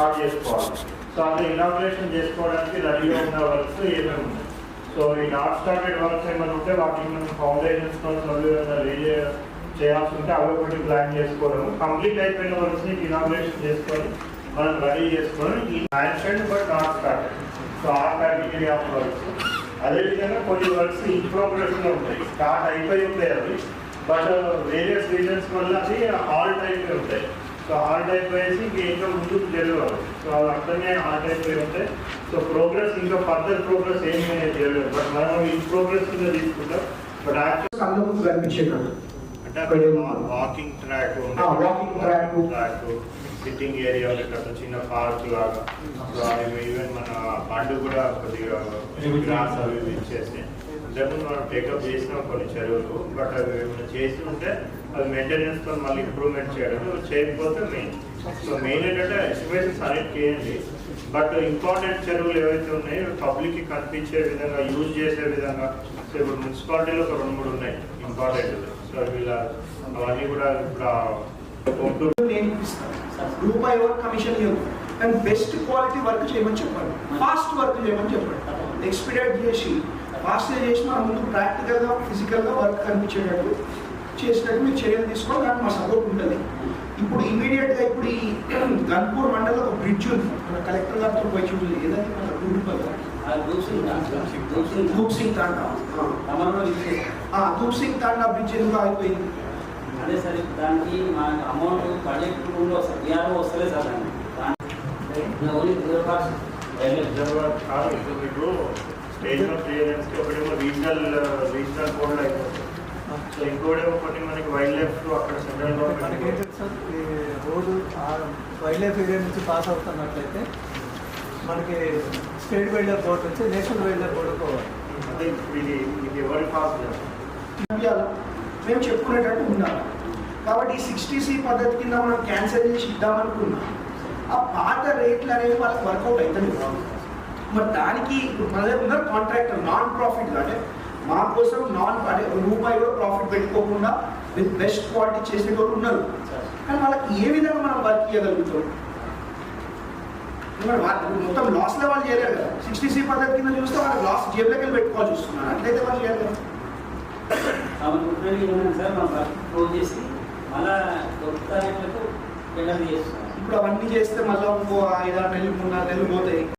Start చేసుకోవాలి. So అందులో inauguration చేసుకోవడానికి రెడీగా ఉన్న వర్క్స్ ఏమేమి ఉన్నాయి? సో ఈ నాట్ స్టార్టెడ్ వర్క్స్ ఏమైనా ఉంటే వాటిని మనం ఫౌండేషన్స్ రెడీ చేయాల్సి ఉంటే అవి ఒకటి ప్లాన్ చేసుకోవడం కంప్లీట్ అయిపోయిన వర్క్స్ని ఇనాగ్రేషన్ చేసుకొని మనం రెడీ చేసుకొని ఈ sanction but not started so ఆ కేటగిరీ ఆఫ్ వర్క్స్ అదేవిధంగా కొన్ని వర్క్స్ ఇన్ ప్రోగ్రెస్లో ఉంటాయి. స్టార్ట్ అయిపోయి ఉంటాయి అవి. బట్ వేరియస్ రీజన్స్ వల్ల అది హాల్ట్ అయిపోయి ఉంటాయి. సో హాల్ట్ అయిపోయేసి ఇంకా ముందుకు జరగవు సో అవి అక్కడనే హాల్ట్ అయిపోయి ఉంటాయి సో ప్రోగ్రెస్ ఇంకా ఫర్దర్ ప్రోగ్రెస్ ఏం జరగదు. బట్ మనం ఈ ప్రోగ్రెస్ కింద తీసుకుంటాం. బట్ యాక్చువల్ కళ్ళ ముందు కనిపించేటట్టు అంటే అక్కడ walking track walking track. Track sitting area ఇక్కడ చిన్న పార్క్ లాగా. సో ఈవెన్ మన పండు కూడా కొద్దిగా గ్రాస్ అవి ఇచ్చేసి ఇంతకుముందు మనం టేకప్ చేసిన కొన్ని చెరువులు బట్ అవి ఏమైనా చేసి ఉంటే అది మెయింటెనెన్స్తో మళ్ళీ ఇంప్రూవ్మెంట్ చేయడం చేయకపోతే మెయిన్ సో మెయిన్ ఏంటంటే ఎస్టిమేషన్స్ అనేది చేయండి. బట్ ఇంపార్టెంట్ చెరువులు ఏవైతే ఉన్నాయో పబ్లిక్కి కనిపించే విధంగా యూజ్ చేసే విధంగా సో ఇప్పుడు మున్సిపాలిటీలో ఒక రెండు మూడు ఉన్నాయి ఇంపార్టెంట్ సో వీళ్ళ అవన్నీ కూడా ఇప్పుడు ఇస్తాను రూపాయి వర్క్ కమిషన్ కానీ బెస్ట్ క్వాలిటీ వర్క్ చేయమని చెప్పండి. ఫాస్ట్ వర్క్ చేయమని చెప్పండి. ఎక్స్పీరియట్ చేసి. ఫాస్ట్గా చేసి మన ముందు ప్రాక్టికల్గా ఫిజికల్గా వర్క్ కనిపించేటట్టు చేసినట్టు మీరు చర్యలు తీసుకోవాలి కానీ మా సపోర్ట్ ఉంటుంది. ఇప్పుడు ఇమీడియట్గా ఇప్పుడు ఈ గన్పూర్ మండలంలో ఒక బ్రిడ్జ్ ఉంది. మన కలెక్టర్ గారితో పోయి చూడాలి ఏదైతే మన రూపల్ ధూప్ సింగ్ తాండా ఆ, ధూప్ సింగ్ తాండా బ్రిడ్జ్ ఎందుకు ఆగిపోయింది? అదే సరే దానికి మా అమౌంట్ ప్రాజెక్ట్ రూమ్లో బీఆర్ఓ వస్తలే సార్ దాన్ని ఓన్లీ జీరో కాస్ట్ హైదరాబాద్ కాదు ఇప్పుడు మీకు స్టేజ్ ఆఫ్ క్లియరెన్స్కి ఒకటేమో రీజనల్ రీజనల్ కోడ్ అయిపోతుంది సో ఇంకోటేమో కొన్ని మనకి వైల్డ్ లైఫ్ అక్కడ సెంట్రల్ మనకి గవర్నమెంట్ ఏం తెలుసు సార్, ఈ రోడ్డు వైల్డ్ లైఫ్ ఏరియా నుంచి పాస్ అవుతున్నట్లయితే మనకి స్టేట్ వైల్డ్ లైఫ్ బోర్డు నుంచి నేషనల్ వైల్డ్ లైఫ్ బోర్డు పోవాలి. అంటే ఇది ఇది ఎవరి పాస్. మేము చెప్పుకునేటట్టు ఉండాలి కాబట్టి ఈ సిక్స్టీ సి పద్ధతి కింద మనం క్యాన్సిల్ చేసి ఇద్దామనుకున్నాం. ఆ పాత రేట్లు అనేవి వాళ్ళకి వర్కౌట్ అవుతుంది మరి దానికి ఇప్పుడు మన దగ్గర ఉన్నారు కాంట్రాక్టర్ నాన్ ప్రాఫిట్ అంటే మా కోసం నాన్ అంటే రూపాయి కూడా ప్రాఫిట్ పెట్టుకోకుండా విత్ బెస్ట్ క్వాలిటీ చేసేటోళ్ళు ఉన్నారు. కానీ వాళ్ళకి ఏ విధంగా మనం వర్క్ చేయగలుగుతాం మరి వాళ్ళు మొత్తం లాస్ లెవెల్ చేయలేరు కదా. సిక్స్టీ సి పద్ధతి కింద చూస్తే వాళ్ళకి లాస్ జేబులోకి వెళ్ళి పెట్టుకోవాల్సి వస్తున్నారు అట్లయితే వాళ్ళు చేయలేరు కదా. ఇప్పుడు అవన్నీ చేస్తే మళ్ళీ ఇంకో ఐదారు నెలలు మూడు నాలుగు నెలలు పోతాయి.